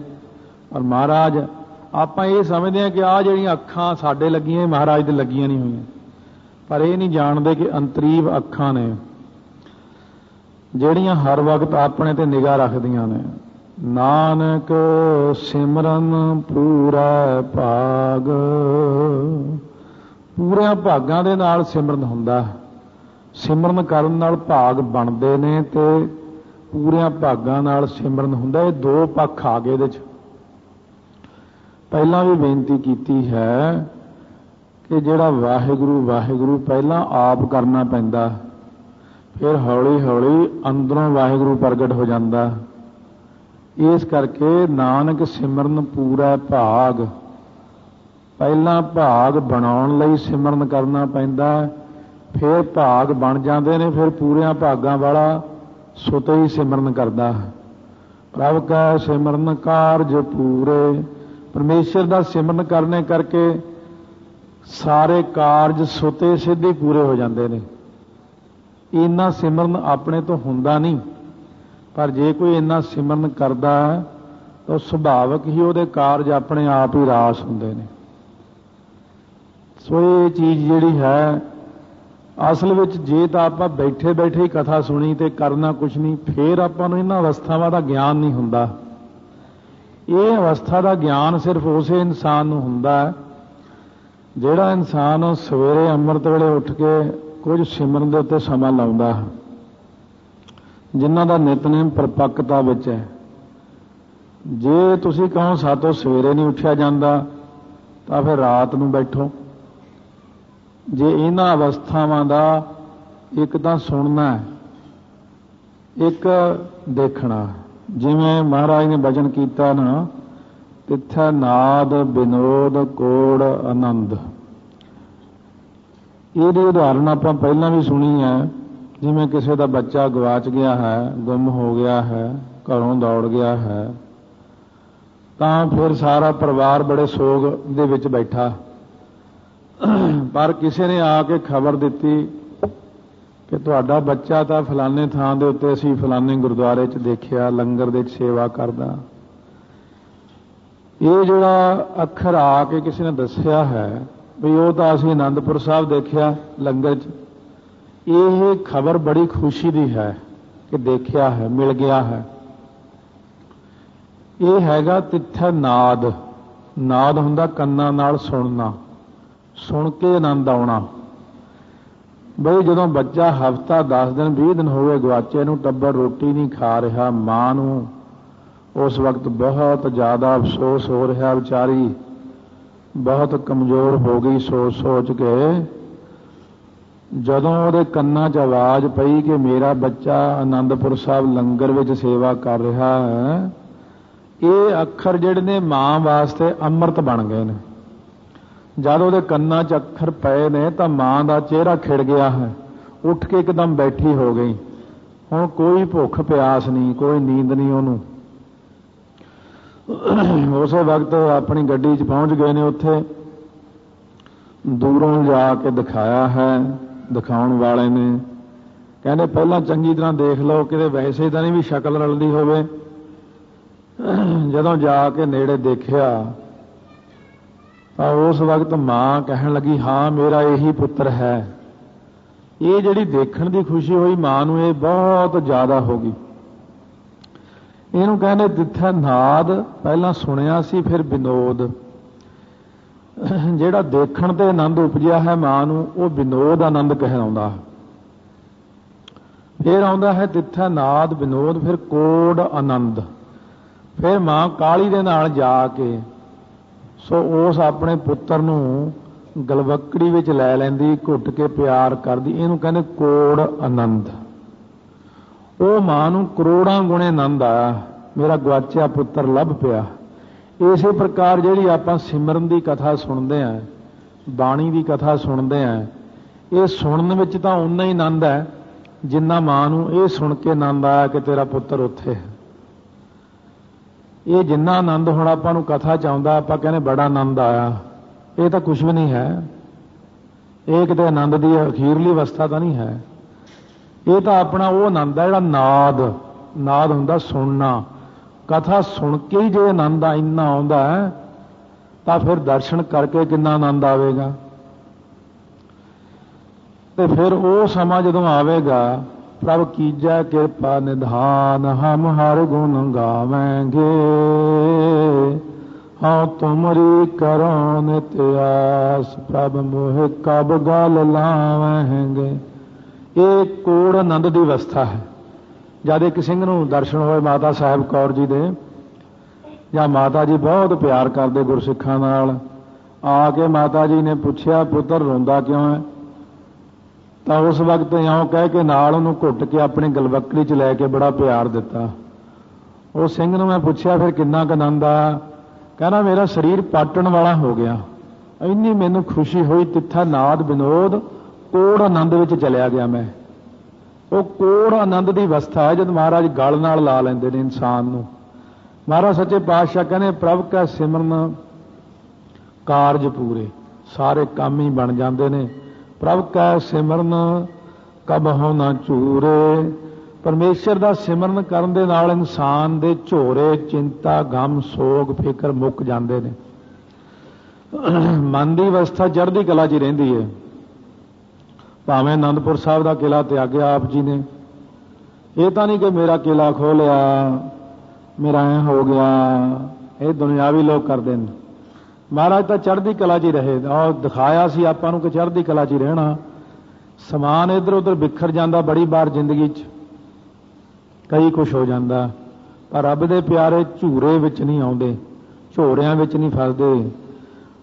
ਔਰ ਮਹਾਰਾਜ ਆਪਾਂ ਇਹ ਸਮਝਦੇ ਆ ਕਿ ਆ ਜਿਹੜੀਆਂ ਅੱਖਾਂ ਸਾਡੇ ਲੱਗੀਆਂ ਮਹਾਰਾਜ ਦੇ ਲੱਗੀਆਂ ਨਹੀਂ ਹੋਈਆਂ। ਪਰ ਇਹ ਨਹੀਂ ਜਾਣਦੇ ਕਿ ਅੰਤਰੀਵ ਅੱਖਾਂ ਨੇ, ਜਿਹੜੀਆਂ ਹਰ ਵਕਤ ਆਪਣੇ ਤੇ ਨਿਗਾਹ ਰੱਖਦੀਆਂ ਨੇ। ਨਾਨਕ ਸਿਮਰਨ ਪੂਰਾ ਭਾਗ। ਪੂਰਿਆਂ ਭਾਗਾਂ ਦੇ ਨਾਲ ਸਿਮਰਨ ਹੁੰਦਾ ਸਿਮਰਨ ਕਰਨ ਨਾਲ ਭਾਗ ਬਣਦੇ ਨੇ ਤੇ ਪੂਰਿਆਂ ਭਾਗਾਂ ਨਾਲ ਸਿਮਰਨ ਹੁੰਦਾ ਇਹ ਦੋ ਪੱਖ ਆ ਗਏ ਇਹਦੇ ਚ। ਪਹਿਲਾਂ ਵੀ ਬੇਨਤੀ ਕੀਤੀ ਹੈ ਕਿ ਜਿਹੜਾ ਵਾਹਿਗੁਰੂ ਵਾਹਿਗੁਰੂ ਪਹਿਲਾਂ ਆਪ ਕਰਨਾ ਪੈਂਦਾ, ਫਿਰ ਹੌਲੀ ਹੌਲੀ ਅੰਦਰੋਂ ਵਾਹਿਗੁਰੂ ਪ੍ਰਗਟ ਹੋ ਜਾਂਦਾ। ਇਸ ਕਰਕੇ ਨਾਨਕ ਸਿਮਰਨ ਪੂਰਾ ਭਾਗ, ਪਹਿਲਾਂ ਭਾਗ ਬਣਾਉਣ ਲਈ ਸਿਮਰਨ ਕਰਨਾ ਪੈਂਦਾ, ਫਿਰ ਭਾਗ ਬਣ ਜਾਂਦੇ ਨੇ, ਫਿਰ ਪੂਰਿਆਂ ਭਾਗਾਂ ਵਾਲਾ ਸੁਤੇ ਹੀ ਸਿਮਰਨ ਕਰਦਾ। ਪ੍ਰਭ ਕਾ ਸਿਮਰਨ ਕਾਰਜ ਪੂਰੇ ਪਰਮੇਸ਼ਰ ਦਾ ਸਿਮਰਨ ਕਰਨੇ ਕਰਕੇ ਸਾਰੇ ਕਾਰਜ ਸੁਤੇ ਸਿੱਧੇ ਪੂਰੇ ਹੋ ਜਾਂਦੇ ਨੇ। ਇੰਨਾ ਸਿਮਰਨ ਆਪਣੇ ਤੋਂ ਹੁੰਦਾ ਨਹੀਂ। ਪਰ ਜੇ ਕੋਈ ਇੰਨਾ ਸਿਮਰਨ ਕਰਦਾ ਹੈ, ਤਾਂ ਸੁਭਾਵਕ ਹੀ ਉਹਦੇ ਕਾਰਜ ਆਪਣੇ ਆਪ ਹੀ ਰਾਸ ਹੁੰਦੇ ਨੇ। ਸੋ ਇਹ ਚੀਜ਼ ਜਿਹੜੀ ਹੈ, ਅਸਲ ਵਿੱਚ ਜੇ ਤਾਂ ਆਪਾਂ ਬੈਠੇ ਬੈਠੇ ਹੀ ਕਥਾ ਸੁਣੀ ਤੇ ਕਰਨਾ ਕੁਝ ਨਹੀਂ, ਫੇਰ ਆਪਾਂ ਨੂੰ ਇਹਨਾਂ ਅਵਸਥਾਵਾਂ ਦਾ ਗਿਆਨ ਨਹੀਂ ਹੁੰਦਾ। ਇਹ ਅਵਸਥਾ ਦਾ ਗਿਆਨ ਸਿਰਫ ਉਸੇ ਇਨਸਾਨ ਨੂੰ ਹੁੰਦਾ ਹੈ, ਜਿਹੜਾ ਇਨਸਾਨ ਸਵੇਰੇ ਅੰਮ੍ਰਿਤ ਵੇਲੇ ਉੱਠ ਕੇ ਕੁਝ ਸਿਮਰਨ ਦੇ ਉੱਤੇ ਸਮਾਂ ਲਾਉਂਦਾ ਹੈ, ਜਿਨ੍ਹਾਂ ਦਾ ਨਿਤਨੇਮ ਪਰਪੱਕਤਾ ਵਿੱਚ ਹੈ। ਜੇ ਤੁਸੀਂ ਕਹੋ ਸਾਤੋਂ ਸਵੇਰੇ ਨਹੀਂ ਉੱਠਿਆ ਜਾਂਦਾ, ਤਾਂ ਫਿਰ ਰਾਤ ਨੂੰ ਬੈਠੋ। ਜੇ ਇਹਨਾਂ ਅਵਸਥਾਵਾਂ ਦਾ ਇੱਕ ਤਾਂ ਸੁਣਨਾ ਹੈ, ਇੱਕ ਦੇਖਣਾ ਜਿਵੇਂ ਮਹਾਰਾਜ ਨੇ ਬਚਨ ਕੀਤਾ ਨਾ, ਤਿੱਥੈ ਨਾਦ ਬਿਨੋਦ ਕੋੜ ਆਨੰਦ। ਇਹਦੀ ਉਦਾਹਰਣ ਆਪਾਂ ਪਹਿਲਾਂ ਵੀ ਸੁਣੀ ਹੈ, ਜਿਵੇਂ ਕਿਸੇ ਦਾ ਬੱਚਾ ਗਵਾਚ ਗਿਆ ਹੈ, ਗੁੰਮ ਹੋ ਗਿਆ ਹੈ, ਘਰੋਂ ਦੌੜ ਗਿਆ ਹੈ, ਤਾਂ ਫਿਰ ਸਾਰਾ ਪਰਿਵਾਰ ਬੜੇ ਸੋਗ ਦੇ ਵਿੱਚ ਬੈਠਾ। ਪਰ ਕਿਸੇ ਨੇ ਆ ਕੇ ਖਬਰ ਦਿੱਤੀ ਕਿ ਤੁਹਾਡਾ ਬੱਚਾ ਤਾਂ ਫਲਾਣੇ ਥਾਂ ਦੇ ਉੱਤੇ ਅਸੀਂ ਫਲਾਣੇ ਗੁਰਦੁਆਰੇ 'ਚ ਦੇਖਿਆ, ਲੰਗਰ ਦੇ 'ਚ ਸੇਵਾ ਕਰਦਾ। ਇਹ ਜਿਹੜਾ ਅੱਖਰ ਆ ਕੇ ਕਿਸੇ ਨੇ ਦੱਸਿਆ ਹੈ, ਵੀ ਉਹ ਤਾਂ ਅਸੀਂ ਆਨੰਦਪੁਰ ਸਾਹਿਬ ਦੇਖਿਆ ਲੰਗਰ 'ਚ, ਇਹ ਖਬਰ ਬੜੀ ਖੁਸ਼ੀ ਦੀ ਹੈ ਕਿ ਦੇਖਿਆ ਹੈ, ਮਿਲ ਗਿਆ ਹੈ। ਇਹ ਹੈਗਾ ਤਿੱਥ ਨਾਦ। ਨਾਦ ਹੁੰਦਾ ਕੰਨਾਂ ਨਾਲ ਸੁਣਨਾ, ਸੁਣ ਕੇ ਆਨੰਦ ਆਉਣਾ। ਬਈ ਜਦੋਂ ਬੱਚਾ ਹਫਤਾ 10 ਦਿਨ 20 ਦਿਨ ਹੋਵੇ ਗਵਾਚੇ ਨੂੰ, ਟੱਬਰ ਰੋਟੀ ਨਹੀਂ ਖਾ ਰਿਹਾ, ਮਾਂ ਨੂੰ, ਉਸ ਵਕਤ ਬਹੁਤ ਜ਼ਿਆਦਾ ਅਫਸੋਸ ਹੋ ਰਿਹਾ, ਵਿਚਾਰੀ ਬਹੁਤ ਕਮਜ਼ੋਰ ਹੋ ਗਈ ਸੋਚ ਸੋਚ ਕੇ। ਜਦੋਂ ਉਹਦੇ ਕੰਨਾਂ 'ਚ ਆਵਾਜ਼ ਪਈ ਕਿ ਮੇਰਾ ਬੱਚਾ ਆਨੰਦਪੁਰ ਸਾਹਿਬ ਲੰਗਰ ਵਿੱਚ ਸੇਵਾ ਕਰ ਰਿਹਾ ਹੈ, ਇਹ ਅੱਖਰ ਜਿਹੜੇ ਨੇ ਮਾਂ ਵਾਸਤੇ ਅੰਮ੍ਰਿਤ ਬਣ ਗਏ ਨੇ। ਜਦ ਉਹਦੇ ਕੰਨਾਂ 'ਚ ਅੱਖਰ ਪਏ ਨੇ ਤਾਂ ਮਾਂ ਦਾ ਚਿਹਰਾ ਖਿੜ ਗਿਆ ਹੈ। ਉੱਠ ਕੇ ਇੱਕਦਮ ਬੈਠੀ ਹੋ ਗਈ। ਹੁਣ ਕੋਈ ਭੁੱਖ ਪਿਆਸ ਨਹੀਂ, ਕੋਈ ਨੀਂਦ ਨਹੀਂ ਉਹਨੂੰ। ਉਸੇ ਵਕਤ ਆਪਣੀ ਗੱਡੀ 'ਚ ਪਹੁੰਚ ਗਏ ਨੇ ਉੱਥੇ। ਦੂਰੋਂ ਜਾ ਕੇ ਦਿਖਾਇਆ ਹੈ, ਦਿਖਾਉਣ ਵਾਲੇ ਨੇ। ਕਹਿੰਦੇ ਪਹਿਲਾਂ ਚੰਗੀ ਤਰ੍ਹਾਂ ਦੇਖ ਲਓ, ਕਿਤੇ ਵੈਸੇ ਤਾਂ ਨਹੀਂ ਵੀ ਸ਼ਕਲ ਰਲਦੀ ਹੋਵੇ। ਜਦੋਂ ਜਾ ਕੇ ਨੇੜੇ ਦੇਖਿਆ ਤਾਂ ਉਸ ਵਕਤ ਮਾਂ ਕਹਿਣ ਲੱਗੀ, ਹਾਂ, ਮੇਰਾ ਇਹੀ ਪੁੱਤਰ ਹੈ। ਇਹ ਜਿਹੜੀ ਦੇਖਣ ਦੀ ਖੁਸ਼ੀ ਹੋਈ ਮਾਂ ਨੂੰ, ਇਹ ਬਹੁਤ ਜ਼ਿਆਦਾ ਹੋ ਗਈ। ਇਹਨੂੰ ਕਹਿੰਦੇ ਤਿੱਥਾ ਨਾਦ, ਪਹਿਲਾਂ ਸੁਣਿਆ ਸੀ, ਫਿਰ ਵਿਨੋਦ ਜਿਹੜਾ ਦੇਖਣ ਤੇ ਆਨੰਦ ਉਪਜਿਆ ਹੈ ਮਾਂ ਨੂੰ, ਉਹ ਵਿਨੋਦ ਆਨੰਦ ਕਹਿਲਾਉਂਦਾ। ਫਿਰ ਆਉਂਦਾ ਹੈ ਤਿੱਥਾ ਨਾਦ ਵਿਨੋਦ ਫਿਰ ਕੋਡ ਆਨੰਦ। ਫਿਰ ਮਾਂ ਕਾਲੀ ਦੇ ਨਾਲ ਜਾ ਕੇ ਸੋ ਉਸ ਆਪਣੇ ਪੁੱਤਰ ਨੂੰ ਗਲਵਕੜੀ ਵਿੱਚ ਲੈ ਲੈਂਦੀ, ਘੁੱਟ ਕੇ ਪਿਆਰ ਕਰਦੀ। ਇਹਨੂੰ ਕਹਿੰਦੇ ਕੋੜ ਆਨੰਦ। ਉਹ ਮਾਂ ਨੂੰ ਕਰੋੜਾਂ ਗੁਣੇ ਆਨੰਦ ਆਇਆ। ਮੇਰਾ ਗਵਾਚਿਆ ਪੁੱਤਰ ਲੱਭ ਪਿਆ। ਇਸੇ ਪ੍ਰਕਾਰ ਜਿਹੜੀ ਆਪਾਂ ਸਿਮਰਨ ਦੀ ਕਥਾ ਸੁਣਦੇ ਆਂ ਬਾਣੀ ਦੀ ਕਥਾ ਸੁਣਦੇ ਆਂ ਇਹ ਸੁਣਨ ਵਿੱਚ ਤਾਂ ਉਨਾ ਹੀ ਆਨੰਦ ਹੈ ਜਿੰਨਾ ਮਾਂ ਨੂੰ ਇਹ ਸੁਣ ਕੇ ਆਨੰਦ ਆਇਆ ਕਿ ਤੇਰਾ ਪੁੱਤਰ ਉੱਥੇ ਹੈ। ਇਹ ਜਿੰਨਾ ਆਨੰਦ ਹੁਣ ਆਪਾਂ ਨੂੰ ਕਥਾ ਚ ਆਉਂਦਾ, ਆਪਾਂ ਕਹਿੰਦੇ ਬੜਾ ਆਨੰਦ ਆਇਆ। ਇਹ ਤਾਂ ਕੁਝ ਵੀ ਨਹੀਂ ਹੈ। ਇਹ ਕਿਤੇ ਆਨੰਦ ਦੀ ਅਖੀਰਲੀ ਅਵਸਥਾ ਤਾਂ ਨਹੀਂ ਹੈ। ਇਹ ਤਾਂ ਆਪਣਾ ਉਹ ਆਨੰਦ ਹੈ ਜਿਹੜਾ ਨਾਦ ਨਾਦ ਹੁੰਦਾ ਸੁਣਨਾ। ਕਥਾ ਸੁਣ ਕੇ ਹੀ ਜੇ ਆਨੰਦ ਆ, ਇੰਨਾ ਆਉਂਦਾ ਹੈ, ਤਾਂ ਫਿਰ ਦਰਸ਼ਨ ਕਰਕੇ ਕਿੰਨਾ ਆਨੰਦ ਆਵੇਗਾ। ਤੇ ਫਿਰ ਉਹ ਸਮਾਂ ਜਦੋਂ ਆਵੇਗਾ ਪ੍ਰਭ ਕੀਜੈ ਕਿਰਪਾ ਨਿਧਾਨ, ਹਮ ਹਰ ਗੁਣ ਗਾਵਾਂਗੇ। ਹਾਂ ਤੁਮਰੀ ਕਰੋ ਨਿਤਿਆਸ ਪ੍ਰਭ ਮੋਹਿ ਕਬ ਗਲ ਲਾਵਾਂਗੇ। ਇਹ ਕੋੜ ਆਨੰਦ ਦੀ ਅਵਸਥਾ ਹੈ। ਜਦ ਇੱਕ ਸਿੰਘ ਨੂੰ ਦਰਸ਼ਨ ਹੋਏ ਮਾਤਾ ਸਾਹਿਬ ਕੌਰ ਜੀ ਦੇ, ਜਾਂ ਮਾਤਾ ਜੀ ਬਹੁਤ ਪਿਆਰ ਕਰਦੇ ਗੁਰਸਿੱਖਾਂ ਨਾਲ, ਆ ਕੇ ਮਾਤਾ ਜੀ ਨੇ ਪੁੱਛਿਆ, ਪੁੱਤਰ ਰੋਂਦਾ ਕਿਉਂ ਹੈ? ਤਾਂ ਉਸ ਵਕਤ ਇਉਂ ਕਹਿ ਕੇ ਨਾਲ ਉਹਨੂੰ ਘੁੱਟ ਕੇ ਆਪਣੀ ਗਲਵੱਕੜੀ 'ਚ ਲੈ ਕੇ ਬੜਾ ਪਿਆਰ ਦਿੱਤਾ। ਉਹ ਸਿੰਘ ਨੂੰ ਮੈਂ ਪੁੱਛਿਆ, ਫਿਰ ਕਿੰਨਾ ਕੁ ਆਨੰਦ ਆਇਆ? ਕਹਿੰਦਾ, ਮੇਰਾ ਸਰੀਰ ਪਾਟਣ ਵਾਲਾ ਹੋ ਗਿਆ। ਇੰਨੀ ਮੈਨੂੰ ਖੁਸ਼ੀ ਹੋਈ, ਤਿੱਥਾ ਨਾਦ ਵਿਨੋਦ, ਕੋੜ ਆਨੰਦ ਵਿੱਚ ਚਲਿਆ ਗਿਆ ਮੈਂ। ਉਹ ਕੋੜ ਆਨੰਦ ਦੀ ਅਵਸਥਾ ਹੈ ਜਦ ਮਹਾਰਾਜ ਗਲ ਨਾਲ ਲਾ ਲੈਂਦੇ ਨੇ ਇਨਸਾਨ ਨੂੰ। ਮਹਾਰਾਜ ਸੱਚੇ ਪਾਤਸ਼ਾਹ ਕਹਿੰਦੇ, ਪ੍ਰਭ ਕਾ ਸਿਮਰਨ ਕਾਰਜ ਪੂਰੇ। ਸਾਰੇ ਕੰਮ ਹੀ ਬਣ ਜਾਂਦੇ ਨੇ। ਪ੍ਰਭ ਕਾ ਸਿਮਰਨ ਕਬ ਹੋ ਨਾ ਚੂਰੇ ਪਰਮੇਸ਼ਰ ਦਾ ਸਿਮਰਨ ਕਰਨ ਦੇ ਨਾਲ ਇਨਸਾਨ ਦੇ ਝੋਰੇ, ਚਿੰਤਾ, ਗਮ, ਸੋਗ, ਫਿਕਰ ਮੁੱਕ ਜਾਂਦੇ ਨੇ। ਮਨ ਦੀ ਅਵਸਥਾ ਚੜ੍ਹਦੀ ਕਲਾ 'ਚ ਹੀ ਰਹਿੰਦੀ ਹੈ ਭਾਵੇਂ ਆਨੰਦਪੁਰ ਸਾਹਿਬ ਦਾ ਕਿਲਾ ਤਿਆਗਿਆ ਆਪ ਜੀ ਨੇ। ਇਹ ਤਾਂ ਨਹੀਂ ਕਿ ਮੇਰਾ ਕਿਲਾ ਖੋ ਮੇਰਾ ਐ ਹੋ ਗਿਆ, ਇਹ ਦੁਨਿਆਵੀ ਲੋਕ ਕਰਦੇ ਨੇ। ਮਹਾਰਾਜ ਤਾਂ ਚੜ੍ਹਦੀ ਕਲਾ 'ਚ ਹੀ ਰਹੇ। ਔਰ ਦਿਖਾਇਆ ਸੀ ਆਪਾਂ ਨੂੰ ਕਿ ਚੜ੍ਹਦੀ ਕਲਾ 'ਚ ਹੀ ਰਹਿਣਾ। ਸਮਾਨ ਇੱਧਰ ਉੱਧਰ ਵਿਖਰ ਜਾਂਦਾ ਬੜੀ ਵਾਰ ਜ਼ਿੰਦਗੀ 'ਚ। ਕਈ ਕੁਝ ਹੋ ਜਾਂਦਾ। ਪਰ ਰੱਬ ਦੇ ਪਿਆਰੇ ਝੂਰੇ ਵਿੱਚ ਨਹੀਂ ਆਉਂਦੇ, ਝੋਰਿਆਂ ਵਿੱਚ ਨਹੀਂ ਫਸਦੇ।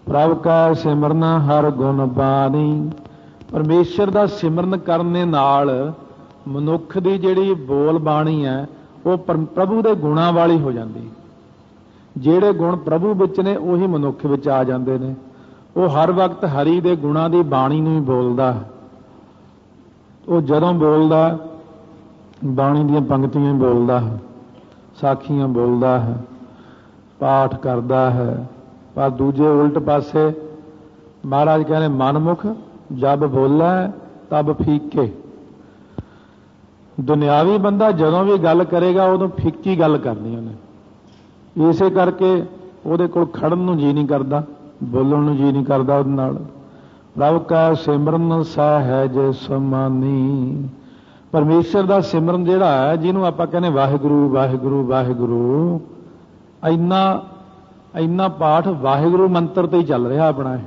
ਪ੍ਰਭ ਕਾ ਸਿਮਰਨ ਹਰ ਗੁਣ ਬਾਣੀ। ਪਰਮੇਸ਼ਰ ਦਾ ਸਿਮਰਨ ਕਰਨ ਦੇ ਨਾਲ ਮਨੁੱਖ ਦੀ ਜਿਹੜੀ ਬੋਲ ਬਾਣੀ ਹੈ, ਉਹ ਪ੍ਰਭੂ ਦੇ ਗੁਣਾਂ ਵਾਲੀ ਹੋ ਜਾਂਦੀ। ਜਿਹੜੇ ਗੁਣ ਪ੍ਰਭੂ ਵਿੱਚ ਨੇ, ਉਹੀ ਮਨੁੱਖ ਵਿੱਚ ਆ ਜਾਂਦੇ ਨੇ। ਉਹ ਹਰ ਵਕਤ ਹਰੀ ਦੇ ਗੁਣਾਂ ਦੀ ਬਾਣੀ ਨੂੰ ਹੀ ਬੋਲਦਾ। ਉਹ ਜਦੋਂ ਬੋਲਦਾ, ਬਾਣੀ ਦੀਆਂ ਪੰਕਤੀਆਂ ਬੋਲਦਾ ਹੈ ਸਾਖੀਆਂ ਬੋਲਦਾ ਹੈ ਪਾਠ ਕਰਦਾ ਹੈ। ਪਰ ਦੂਜੇ ਉਲਟ ਪਾਸੇ, ਮਹਾਰਾਜ ਕਹਿੰਦੇ, ਮਨਮੁਖ ਜਦ ਬੋਲਾ, ਤਬ ਫੀਕੇ। ਦੁਨਿਆਵੀ ਬੰਦਾ ਜਦੋਂ ਵੀ ਗੱਲ ਕਰੇਗਾ ਉਦੋਂ ਫਿੱਕੀ ਗੱਲ ਕਰਨੀ ਉਹਨੇ। ਇਸੇ ਕਰਕੇ ਉਹਦੇ ਕੋਲ ਖੜਨ ਨੂੰ ਜੀ ਨਹੀਂ ਕਰਦਾ, ਬੋਲਣ ਨੂੰ ਜੀ ਨਹੀਂ ਕਰਦਾ ਉਹਦੇ ਨਾਲ। ਪ੍ਰਭ ਕਾ ਸਿਮਰਨ ਸਹਿਜ ਸਮਾਨੀ। ਪਰਮੇਸ਼ਰ ਦਾ ਸਿਮਰਨ ਜਿਹੜਾ ਹੈ, ਜਿਹਨੂੰ ਆਪਾਂ ਕਹਿੰਦੇ ਵਾਹਿਗੁਰੂ ਵਾਹਿਗੁਰੂ ਵਾਹਿਗੁਰੂ, ਇੰਨਾ ਇੰਨਾ ਪਾਠ ਵਾਹਿਗੁਰੂ ਮੰਤਰ ਤੇ ਹੀ ਚੱਲ ਰਿਹਾ ਆਪਣਾ ਇਹ।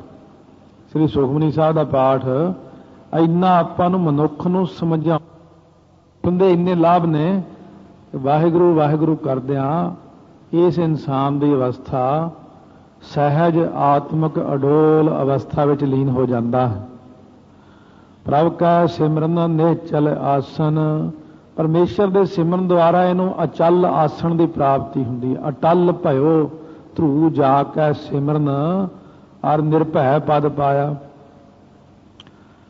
ਸ੍ਰੀ ਸੁਖਮਨੀ ਸਾਹਿਬ ਦਾ ਪਾਠ, ਇੰਨਾ ਆਪਾਂ ਨੂੰ ਮਨੁੱਖ ਨੂੰ ਸਮਝਾ ਹੁੰਦੇ ਇੰਨੇ ਲਾਭ ਨੇ, ਵਾਹਿਗੁਰੂ ਵਾਹਿਗੁਰੂ ਕਰਦਿਆਂ ਇਸ ਇਨਸਾਨ ਦੀ ਅਵਸਥਾ ਸਹਿਜ ਆਤਮਿਕ ਅਡੋਲ ਅਵਸਥਾ ਵਿੱਚ ਲੀਨ ਹੋ ਜਾਂਦਾ ਹੈ। ਪ੍ਰਭ ਕਾ, ਸਿਮਰਨ ਨਿਚਲ ਆਸਨ। ਪਰਮੇਸ਼ਰ ਦੇ ਸਿਮਰਨ ਦੁਆਰਾ ਇਹਨੂੰ ਅਚਲ ਆਸਣ ਦੀ ਪ੍ਰਾਪਤੀ ਹੁੰਦੀ ਹੈ। ਅਟਲ ਭਇਓ, ਧਰੂ ਜਾ ਕੇ ਸਿਮਰਨ, ਅਰ ਨਿਰਭੈ ਪਦ ਪਾਇਆ।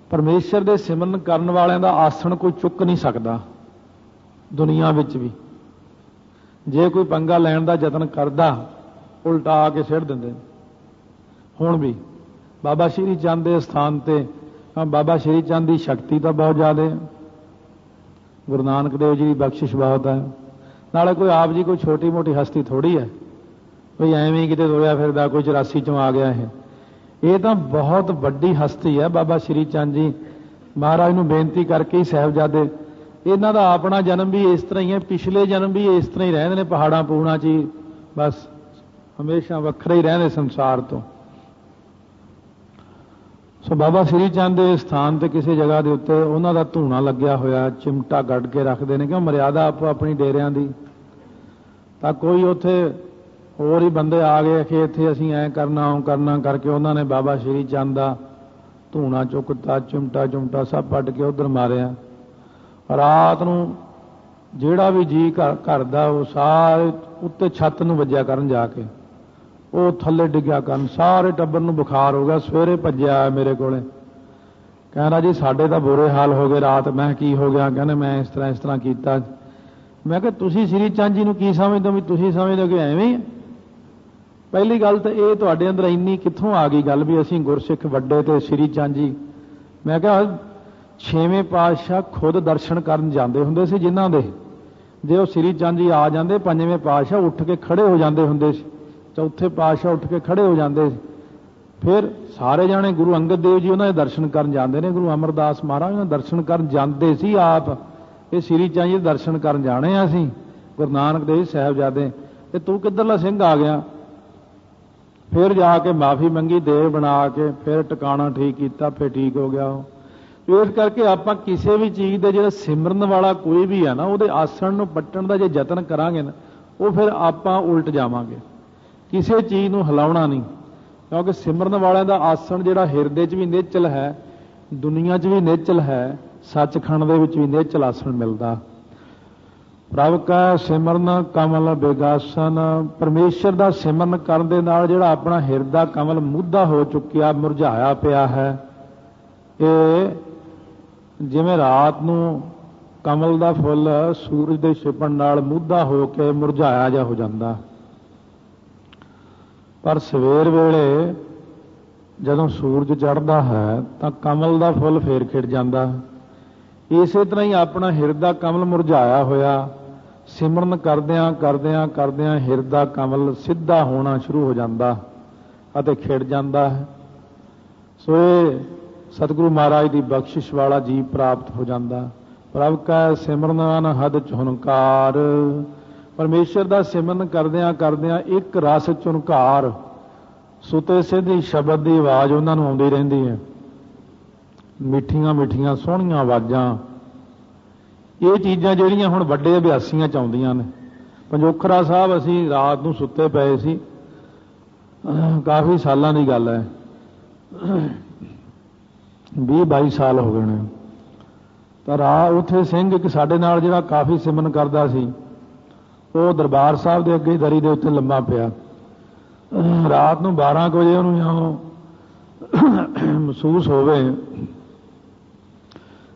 ਪਰਮੇਸ਼ਰ ਦੇ ਸਿਮਰਨ ਕਰਨ ਵਾਲਿਆਂ ਦਾ ਆਸਣ ਕੋਈ ਚੁੱਕ ਨਹੀਂ ਸਕਦਾ। ਦੁਨੀਆ ਵਿੱਚ ਵੀ। ਜੇ ਕੋਈ ਪੰਗਾ ਲੈਣ ਦਾ ਯਤਨ ਕਰਦਾ, ਉਲਟਾ ਕੇ ਸਿੱਟ ਦਿੰਦੇ। ਹੁਣ ਵੀ, ਬਾਬਾ ਸ਼੍ਰੀ ਚੰਦ ਦੇ ਸਥਾਨ ਤੇ ਬਾਬਾ ਸ਼੍ਰੀ ਚੰਦ ਦੀ ਸ਼ਕਤੀ ਤਾਂ ਬਹੁਤ ਜ਼ਿਆਦਾ ਹੈ ਗੁਰੂ ਨਾਨਕ ਦੇਵ ਜੀ ਦੀ ਬਖਸ਼ਿਸ਼ ਬਹੁਤ ਹੈ ਨਾਲੇ ਕੋਈ ਆਪ ਜੀ ਕੋਈ ਛੋਟੀ ਮੋਟੀ ਹਸਤੀ ਥੋੜੀ ਹੈ ਕੋਈ ਐਵੇਂ ਕਿਤੇ ਰੋਇਆ ਫਿਰਦਾ, ਕੋਈ 84 ਚੋਂ ਆ ਗਿਆ ਇਹ। ਇਹ ਤਾਂ ਬਹੁਤ ਵੱਡੀ ਹਸਤੀ ਹੈ ਬਾਬਾ ਸ਼੍ਰੀ ਚੰਦ ਜੀ। ਮਹਾਰਾਜ ਨੂੰ ਬੇਨਤੀ ਕਰਕੇ ਹੀ ਸਹਿਬਜ਼ਾਦੇ ਇਹਨਾਂ ਦਾ ਆਪਣਾ ਜਨਮ ਵੀ ਇਸ ਤਰ੍ਹਾਂ ਹੀ ਹੈ, ਪਿਛਲੇ ਜਨਮ ਵੀ ਇਸ ਤਰ੍ਹਾਂ ਹੀ ਰਹਿੰਦੇ ਨੇ ਪਹਾੜਾਂ ਪੂਣਾ 'ਚ ਹੀ, ਬਸ ਹਮੇਸ਼ਾ ਵੱਖਰੇ ਹੀ ਰਹਿੰਦੇ ਸੰਸਾਰ ਤੋਂ। ਸੋ ਬਾਬਾ ਸ੍ਰੀ ਚੰਦ ਦੇ ਸਥਾਨ ਤੇ ਕਿਸੇ ਜਗ੍ਹਾ ਦੇ ਉੱਤੇ ਉਹਨਾਂ ਦਾ ਧੂਣਾ ਲੱਗਿਆ ਹੋਇਆ, ਚਿਮਟਾ ਗੱਡ ਕੇ ਰੱਖਦੇ ਨੇ, ਕਿਉਂ ਮਰਿਆਦਾ ਆਪੋ ਆਪਣੀ ਡੇਰਿਆਂ ਦੀ। ਤਾਂ ਕੋਈ ਉੱਥੇ ਹੋਰ ਹੀ ਬੰਦੇ ਆ ਗਏ ਕਿ ਇੱਥੇ ਅਸੀਂ ਐ ਕਰਨਾ ਉਹ ਕਰਨਾ ਕਰਕੇ ਉਹਨਾਂ ਨੇ ਬਾਬਾ ਸ਼੍ਰੀ ਚੰਦ ਦਾ ਧੂਣਾ ਚੁੱਕਤਾ, ਚਿਮਟਾ ਚੁਮਟਾ ਸਭ ਪੱਟ ਕੇ ਉਧਰ ਮਾਰਿਆ। ਰਾਤ ਨੂੰ ਜਿਹੜਾ ਵੀ ਜੀ ਘਰ ਦਾ ਉਹ ਸਾਰੇ ਉੱਤੇ ਛੱਤ ਨੂੰ ਵੱਜਿਆ ਕਰਨ ਜਾ ਕੇ। ਉਹ ਥੱਲੇ ਡਿੱਗਿਆ ਕਰਨ। ਸਾਰੇ ਟੱਬਰ ਨੂੰ ਬੁਖਾਰ ਹੋ ਗਿਆ। ਸਵੇਰੇ ਭੱਜਿਆ ਮੇਰੇ ਕੋਲੇ। ਕਹਿੰਦਾ, ਜੀ, ਸਾਡੇ ਤਾਂ ਬੁਰੇ ਹਾਲ ਹੋ ਗਏ ਰਾਤ। ਮੈਂ ਕੀ ਹੋ ਗਿਆ? ਕਹਿੰਦੇ, ਮੈਂ ਇਸ ਤਰ੍ਹਾਂ ਇਸ ਤਰ੍ਹਾਂ ਕੀਤਾ। ਮੈਂ ਕਿਹਾ, ਤੁਸੀਂ ਸ੍ਰੀ ਚੰਦ ਜੀ ਨੂੰ ਕੀ ਸਮਝਦੇ ਹੋ? ਵੀ ਤੁਸੀਂ ਸਮਝਦੇ ਹੋ ਕਿ ਐਵੇਂ ਹੀ ਪਹਿਲੀ ਗੱਲ ਤਾਂ ਇਹ ਤੁਹਾਡੇ ਅੰਦਰ ਇੰਨੀ ਕਿੱਥੋਂ ਆ ਗਈ ਗੱਲ ਵੀ ਅਸੀਂ ਗੁਰਸਿੱਖ ਵੱਡੇ ਤੇ ਸ੍ਰੀ ਚੰਦ ਜੀ। ਮੈਂ ਕਿਹਾ ਛੇਵੇਂ ਪਾਤਸ਼ਾਹ ਖੁਦ ਦਰਸ਼ਨ ਕਰਨ ਜਾਂਦੇ ਹੁੰਦੇ ਸੀ ਜਿਨ੍ਹਾਂ ਦੇ? ਜੇ ਉਹ ਸ੍ਰੀ ਚੰਦ ਜੀ ਆ ਜਾਂਦੇ, ਪੰਜਵੇਂ ਪਾਤਸ਼ਾਹ ਉੱਠ ਕੇ ਖੜੇ ਹੋ ਜਾਂਦੇ ਹੁੰਦੇ ਸੀ। ਚੌਥੇ ਪਾਤਸ਼ਾਹ ਉੱਠ ਕੇ ਖੜੇ ਹੋ ਜਾਂਦੇ ਸੀ। ਫਿਰ ਸਾਰੇ ਜਾਣੇ ਗੁਰੂ ਅੰਗਦ ਦੇਵ ਜੀ ਉਹਨਾਂ ਦੇ ਦਰਸ਼ਨ ਕਰਨ ਜਾਂਦੇ ਨੇ। ਗੁਰੂ ਅਮਰਦਾਸ ਮਹਾਰਾਜ ਉਹਨਾਂ ਦਰਸ਼ਨ ਕਰਨ ਜਾਂਦੇ ਸੀ ਆਪ। ਇਹ ਸ੍ਰੀ ਚੰਦ ਜੀ ਦੇ ਦਰਸ਼ਨ ਕਰਨ ਜਾਣੇ ਆ ਅਸੀਂ, ਗੁਰੂ ਨਾਨਕ ਦੇਵ ਸਾਹਿਬਜ਼ਾਦੇ। ਤੇ ਤੂੰ ਕਿੱਧਰਲਾ ਸਿੰਘ ਆ ਗਿਆ? ਫਿਰ ਜਾ ਕੇ ਮਾਫੀ ਮੰਗੀ, ਦੇਵ ਬਣਾ ਕੇ, ਫਿਰ ਟਿਕਾਣਾ ਠੀਕ ਕੀਤਾ, ਫਿਰ ਠੀਕ ਹੋ ਗਿਆ ਉਹ। ਇਸ ਕਰਕੇ ਆਪਾਂ ਕਿਸੇ ਵੀ ਚੀਜ਼ ਦੇ ਜਿਹੜਾ ਸਿਮਰਨ ਵਾਲਾ ਕੋਈ ਵੀ ਹੈ ਨਾ, ਉਹਦੇ ਆਸਣ ਨੂੰ ਪੱਟਣ ਦਾ ਜੇ ਯਤਨ ਕਰਾਂਗੇ ਨਾ, ਉਹ ਫਿਰ ਆਪਾਂ ਉਲਟ ਜਾਵਾਂਗੇ। ਕਿਸੇ ਚੀਜ਼ ਨੂੰ ਹਿਲਾਉਣਾ ਨਹੀਂ, ਕਿਉਂਕਿ ਸਿਮਰਨ ਵਾਲਿਆਂ ਦਾ ਆਸਣ ਜਿਹੜਾ ਹਿਰਦੇ 'ਚ ਵੀ ਨਿਚਲ ਹੈ, ਦੁਨੀਆ 'ਚ ਵੀ ਨੇਚਲ ਹੈ, ਸੱਚਖੰਡ ਦੇ ਵਿੱਚ ਵੀ ਨੇਚਲ ਆਸਣ ਮਿਲਦਾ। ਪ੍ਰਭ ਕਾ ਸਿਮਰਨ ਕਮਲ ਬੇਗਾਸਨ, ਪਰਮੇਸ਼ਰ ਦਾ ਸਿਮਰਨ ਕਰਨ ਦੇ ਨਾਲ ਜਿਹੜਾ ਆਪਣਾ ਹਿਰਦਾ ਕਮਲ ਮੁੱਦਾ ਹੋ ਚੁੱਕਿਆ, ਮੁਰਝਾਇਆ ਪਿਆ ਹੈ, ਇਹ ਜਿਵੇਂ ਰਾਤ ਨੂੰ ਕਮਲ ਦਾ ਫੁੱਲ ਸੂਰਜ ਦੇ ਛਿਪਣ ਨਾਲ ਮੁੱਦਾ ਹੋ ਕੇ ਮੁਰਝਾਇਆ ਜਾ ਹੋ ਜਾਂਦਾ। ਪਰ ਸਵੇਰ ਵੇਲੇ ਜਦੋਂ ਸੂਰਜ ਚੜ੍ਹਦਾ ਹੈ ਤਾਂ ਕਮਲ ਦਾ ਫੁੱਲ ਫੇਰ ਖਿੜ ਜਾਂਦਾ। ਇਸੇ ਤਰ੍ਹਾਂ ਹੀ ਆਪਣਾ ਹਿਰਦਾ ਕਮਲ ਮੁਰਝਾਇਆ ਹੋਇਆ। ਸਿਮਰਨ ਕਰਦਿਆਂ ਕਰਦਿਆਂ ਕਰਦਿਆਂ ਹਿਰਦਾ ਕਮਲ ਸਿੱਧਾ ਹੋਣਾ ਸ਼ੁਰੂ ਹੋ ਜਾਂਦਾ ਅਤੇ ਖਿੜ ਜਾਂਦਾ ਹੈ। ਸੋ ਇਹ ਸਤਿਗੁਰੂ ਮਹਾਰਾਜ ਦੀ ਬਖਸ਼ਿਸ਼ ਵਾਲਾ ਜੀ ਪ੍ਰਾਪਤ ਹੋ ਜਾਂਦਾ। ਪ੍ਰਭ ਕਾ, ਸਿਮਰਨ ਅਨਹਦ ਝੁਨਕਾਰ ਪਰਮੇਸ਼ਰ ਦਾ ਸਿਮਰਨ ਕਰਦਿਆਂ ਕਰਦਿਆਂ ਇੱਕ ਰਸ ਝੁਨਕਾਰ ਸੁਤੇ ਸਿੱਧੀ ਸ਼ਬਦ ਦੀ ਆਵਾਜ਼ ਉਹਨਾਂ ਨੂੰ ਆਉਂਦੀ ਰਹਿੰਦੀ ਹੈ। ਮਿੱਠੀਆਂ ਮਿੱਠੀਆਂ ਸੋਹਣੀਆਂ ਆਵਾਜ਼ਾਂ। ਇਹ ਚੀਜ਼ਾਂ ਜਿਹੜੀਆਂ ਹੁਣ ਵੱਡੇ ਅਭਿਆਸੀਆਂ ਚ ਆਉਂਦੀਆਂ ਨੇ। ਪੰਜੋਖਰਾ ਸਾਹਿਬ ਅਸੀਂ ਰਾਤ ਨੂੰ ਸੁੱਤੇ ਪਏ ਸੀ। ਕਾਫੀ ਸਾਲਾਂ ਦੀ ਗੱਲ ਹੈ। 20 22 ਸਾਲ ਹੋ ਗਏ ਨੇ। ਤਾਂ ਰਾ ਉੱਥੇ ਸਿੰਘ ਇੱਕ ਸਾਡੇ ਨਾਲ ਜਿਹੜਾ ਕਾਫੀ ਸਿਮਰਨ ਕਰਦਾ ਸੀ, ਉਹ ਦਰਬਾਰ ਸਾਹਿਬ ਦੇ ਅੱਗੇ ਦਰੀ ਦੇ ਉੱਤੇ ਲੰਮਾ ਪਿਆ। ਰਾਤ ਨੂੰ 12 ਵਜੇ ਉਹਨੂੰ ਜਦੋਂ ਮਹਿਸੂਸ ਹੋਵੇ,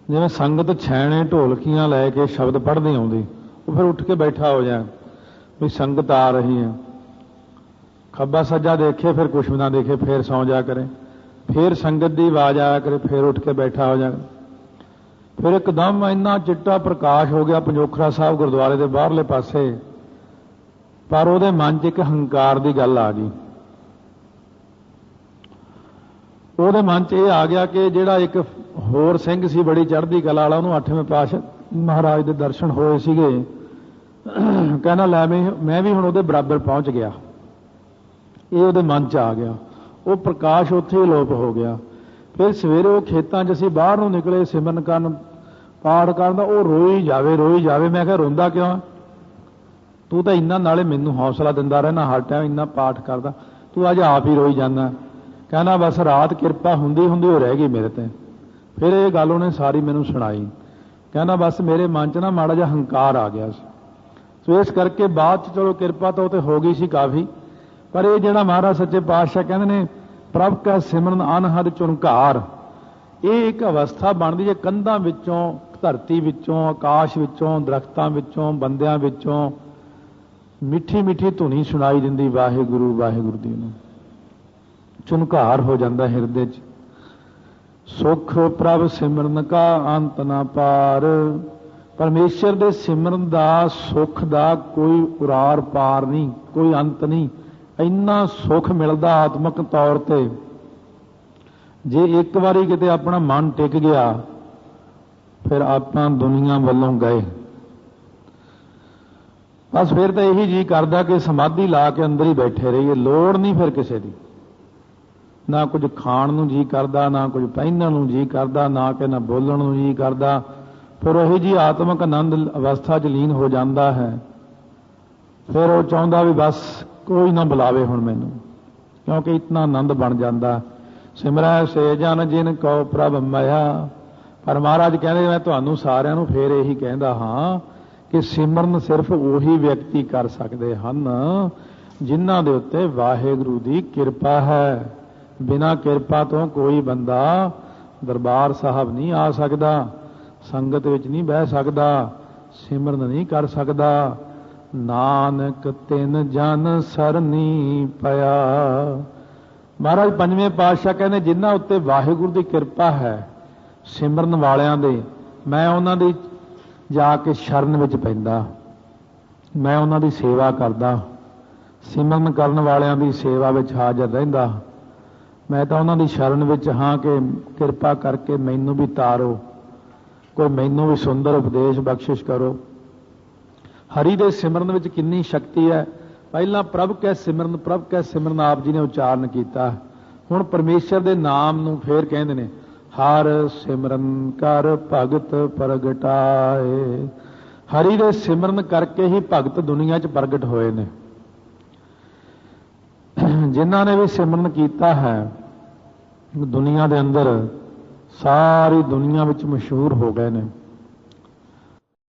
ਜਿਵੇਂ ਸੰਗਤ ਛੈਣੇ ਢੋਲਕੀਆਂ ਲੈ ਕੇ ਸ਼ਬਦ ਪੜ੍ਹਦੇ ਆਉਂਦੀ। ਉਹ ਫਿਰ ਉੱਠ ਕੇ ਬੈਠਾ ਹੋ ਜਾ ਵੀ ਸੰਗਤ ਆ ਰਹੀ ਹੈ। ਖੱਬਾ ਸੱਜਾ ਦੇਖੇ, ਫਿਰ ਕੁਛ ਵੀ ਨਾ ਦੇਖੇ, ਫਿਰ ਸੌਂ ਜਾ ਕਰੇ। ਫਿਰ ਸੰਗਤ ਦੀ ਆਵਾਜ਼ ਆਇਆ ਕਰੇ, ਫਿਰ ਉੱਠ ਕੇ ਬੈਠਾ ਹੋ ਜਾ ਫਿਰ ਇੱਕਦਮ ਇੰਨਾ ਚਿੱਟਾ ਪ੍ਰਕਾਸ਼ ਹੋ ਗਿਆ ਪੰਜੋਖਰਾ ਸਾਹਿਬ ਗੁਰਦੁਆਰੇ ਦੇ ਬਾਹਰਲੇ ਪਾਸੇ। ਪਰ ਉਹਦੇ ਮਨ 'ਚ ਇੱਕ ਹੰਕਾਰ ਦੀ ਗੱਲ ਆ ਗਈ। ਉਹਦੇ ਮਨ 'ਚ ਇਹ ਆ ਗਿਆ ਕਿ ਜਿਹੜਾ ਇੱਕ ਹੋਰ ਸਿੰਘ ਸੀ, ਬੜੀ ਚੜ੍ਹਦੀ ਕਲਾ ਵਾਲਾ, ਉਹਨੂੰ ਅੱਠਵੇਂ ਪਾਸ਼ ਮਹਾਰਾਜ ਦੇ ਦਰਸ਼ਨ ਹੋਏ ਸੀਗੇ। ਕਹਿੰਦਾ, ਲੈ ਮੈਂ ਵੀ ਹੁਣ ਉਹਦੇ ਬਰਾਬਰ ਪਹੁੰਚ ਗਿਆ। ਇਹ ਉਹਦੇ ਮਨ 'ਚ ਆ ਗਿਆ। ਉਹ ਪ੍ਰਕਾਸ਼ ਉੱਥੇ ਹੀ ਲੋਪ ਹੋ ਗਿਆ। ਫਿਰ ਸਵੇਰੇ ਉਹ ਖੇਤਾਂ 'ਚ ਅਸੀਂ ਬਾਹਰ ਨੂੰ ਨਿਕਲੇ, ਸਿਮਰਨ ਕਰਨ, ਪਾਠ ਕਰਨ ਦਾ, ਉਹ ਰੋਈ ਜਾਵੇ ਰੋਈ ਜਾਵੇ। ਮੈਂ ਕਿਹਾ, ਰੋਂਦਾ ਕਿਉਂ ਤੂੰ ਤਾਂ ਇੰਨਾ ਨਾਲੇ ਮੈਨੂੰ ਹੌਸਲਾ ਦਿੰਦਾ ਰਹਿਣਾ, ਹਰ ਟਾਈਮ ਇੰਨਾ ਪਾਠ ਕਰਦਾ। ਤੂੰ ਅੱਜ ਆਪ ਹੀ ਰੋਈ ਜਾਂਦਾ। ਕਹਿੰਦਾ, ਬਸ ਰਾਤ ਕਿਰਪਾ ਹੁੰਦੀ ਹੁੰਦੀ ਉਹ ਰਹਿ ਗਈ ਮੇਰੇ ਤੇ। ਫਿਰ ਇਹ ਗੱਲ ਉਹਨੇ ਸਾਰੀ ਮੈਨੂੰ ਸੁਣਾਈ। ਕਹਿੰਦਾ, ਬਸ ਮੇਰੇ ਮਨ 'ਚ ਨਾ ਮਾੜਾ ਜਿਹਾ ਹੰਕਾਰ ਆ ਗਿਆ ਸੀ। ਸੋ ਇਸ ਕਰਕੇ ਬਾਅਦ 'ਚ ਚਲੋ ਕਿਰਪਾ ਤਾਂ ਉਹ ਤੇ ਹੋ ਗਈ ਸੀ ਕਾਫੀ। ਪਰ ਇਹ ਜਿਹੜਾ ਮਹਾਰਾਜ ਸੱਚੇ ਪਾਤਸ਼ਾਹ ਕਹਿੰਦੇ ਨੇ, ਪ੍ਰਭ ਕਾ ਸਿਮਰਨ ਅਨਹਦ ਚੁਨਕਾਰ ਇਹ ਇੱਕ ਅਵਸਥਾ ਬਣਦੀ ਹੈ ਕੰਧਾਂ ਵਿੱਚੋਂ, ਧਰਤੀ ਵਿੱਚੋਂ, ਆਕਾਸ਼ ਵਿੱਚੋਂ, ਦਰਖਤਾਂ ਵਿੱਚੋਂ, ਬੰਦਿਆਂ ਵਿੱਚੋਂ। ਮਿੱਠੀ ਮਿੱਠੀ ਧੁਨੀ ਸੁਣਾਈ ਦਿੰਦੀ ਵਾਹਿਗੁਰੂ ਵਾਹਿਗੁਰੂ ਦੀ ਨੂੰ। ਚੁਨਕਾਰ ਹੋ ਜਾਂਦਾ ਹਿਰਦੇ 'ਚ। ਸੁਖ ਪ੍ਰਭ ਸਿਮਰਨ ਕਾ ਅੰਤ ਨਾ ਪਾਰ। ਪਰਮੇਸ਼ਰ ਦੇ ਸਿਮਰਨ ਦਾ, ਸੁਖ ਦਾ ਕੋਈ ਉਰਾਰ ਪਾਰ ਨਹੀਂ, ਕੋਈ ਅੰਤ ਨਹੀਂ। ਇੰਨਾ ਸੁਖ ਮਿਲਦਾ ਆਤਮਿਕ ਤੌਰ ਤੇ। ਜੇ ਇੱਕ ਵਾਰੀ ਕਿਤੇ ਆਪਣਾ ਮਨ ਟਿਕ ਗਿਆ, ਫਿਰ ਆਪਾਂ ਦੁਨੀਆ ਵੱਲੋਂ ਗਏ। ਬਸ ਫਿਰ ਤਾਂ ਇਹੀ ਜੀ ਕਰਦਾ ਕਿ ਸਮਾਧੀ ਲਾ ਕੇ ਅੰਦਰ ਹੀ ਬੈਠੇ ਰਹੀਏ, ਲੋੜ ਨਹੀਂ ਫਿਰ ਕਿਸੇ ਦੀ। ਨਾ ਕੁਝ ਖਾਣ ਨੂੰ ਜੀ ਕਰਦਾ, ਨਾ ਕੁਝ ਪਹਿਨਣ ਨੂੰ ਜੀ ਕਰਦਾ, ਨਾ ਕਿ ਨਾ ਬੋਲਣ ਨੂੰ ਜੀ ਕਰਦਾ। ਫਿਰ ਉਹੀ ਜੀ ਆਤਮਿਕ ਆਨੰਦ ਅਵਸਥਾ 'ਚ ਲੀਨ ਹੋ ਜਾਂਦਾ ਹੈ। ਫਿਰ ਉਹ ਚਾਹੁੰਦਾ ਵੀ ਬਸ ਕੋਈ ਨਾ ਬੁਲਾਵੇ ਹੁਣ ਮੈਨੂੰ। ਕਿਉਂਕਿ ਇਤਨਾ ਆਨੰਦ ਬਣ ਜਾਂਦਾ। ਸਿਮਰੈ ਸੇ ਜਨ ਜਿਨ ਕਉ ਪ੍ਰਭ ਮਇਆ। ਪਰ ਮਹਾਰਾਜ ਕਹਿੰਦੇ, ਮੈਂ ਤੁਹਾਨੂੰ ਸਾਰਿਆਂ ਨੂੰ ਫੇਰ ਇਹੀ ਕਹਿੰਦਾ ਹਾਂ ਕਿ ਸਿਮਰਨ ਸਿਰਫ ਉਹੀ ਵਿਅਕਤੀ ਕਰ ਸਕਦੇ ਹਨ, ਜਿਨ੍ਹਾਂ ਦੇ ਉੱਤੇ ਵਾਹਿਗੁਰੂ ਦੀ ਕਿਰਪਾ ਹੈ। ਬਿਨਾਂ ਕਿਰਪਾ ਤੋਂ ਕੋਈ ਬੰਦਾ ਦਰਬਾਰ ਸਾਹਿਬ ਨਹੀਂ ਆ ਸਕਦਾ, ਸੰਗਤ ਵਿੱਚ ਨਹੀਂ ਬਹਿ ਸਕਦਾ, ਸਿਮਰਨ ਨਹੀਂ ਕਰ ਸਕਦਾ। ਨਾਨਕ ਤਿੰਨ ਜਨ ਸਰਨੀ ਪਿਆ। ਮਹਾਰਾਜ ਪੰਜਵੇਂ ਪਾਤਸ਼ਾਹ ਕਹਿੰਦੇ, ਜਿਨ੍ਹਾਂ ਉੱਤੇ ਵਾਹਿਗੁਰੂ ਦੀ ਕਿਰਪਾ ਹੈ, ਸਿਮਰਨ ਵਾਲਿਆਂ ਦੇ, ਮੈਂ ਉਹਨਾਂ ਦੀ ਜਾ ਕੇ ਸ਼ਰਨ ਵਿੱਚ ਪੈਂਦਾ। ਮੈਂ ਉਹਨਾਂ ਦੀ ਸੇਵਾ ਕਰਦਾ। ਸਿਮਰਨ ਕਰਨ ਵਾਲਿਆਂ ਦੀ ਸੇਵਾ ਵਿੱਚ ਹਾਜ਼ਰ ਰਹਿੰਦਾ। ਮੈਂ ਤਾਂ ਉਹਨਾਂ ਦੀ ਸ਼ਰਨ ਵਿੱਚ ਹਾਂ ਕਿ ਕਿਰਪਾ ਕਰਕੇ ਮੈਨੂੰ ਵੀ ਤਾਰੋ, ਕੋਈ ਮੈਨੂੰ ਵੀ ਸੁੰਦਰ ਉਪਦੇਸ਼ ਬਖਸ਼ਿਸ਼ ਕਰੋ। ਹਰੀ ਦੇ ਸਿਮਰਨ ਵਿੱਚ ਕਿੰਨੀ ਸ਼ਕਤੀ ਹੈ? ਪਹਿਲਾਂ ਪ੍ਰਭ ਕੈ ਸਿਮਰਨ, ਪ੍ਰਭ ਕੈ ਸਿਮਰਨ ਆਪ ਜੀ ਨੇ ਉਚਾਰਨ ਕੀਤਾ। ਹੁਣ ਪਰਮੇਸ਼ਰ ਦੇ ਨਾਮ ਨੂੰ ਫੇਰ ਕਹਿੰਦੇ ਨੇ, ਹਰ ਸਿਮਰਨ ਕਰ ਭਗਤ ਪ੍ਰਗਟਾਏ। ਹਰੀ ਦੇ ਸਿਮਰਨ ਕਰਕੇ ਹੀ ਭਗਤ ਦੁਨੀਆ 'ਚ ਪ੍ਰਗਟ ਹੋਏ ਨੇ। ਜਿਨ੍ਹਾਂ ਨੇ ਵੀ ਸਿਮਰਨ ਕੀਤਾ ਹੈ, ਦੁਨੀਆ ਦੇ ਅੰਦਰ ਸਾਰੀ ਦੁਨੀਆ ਵਿੱਚ ਮਸ਼ਹੂਰ ਹੋ ਗਏ ਨੇ।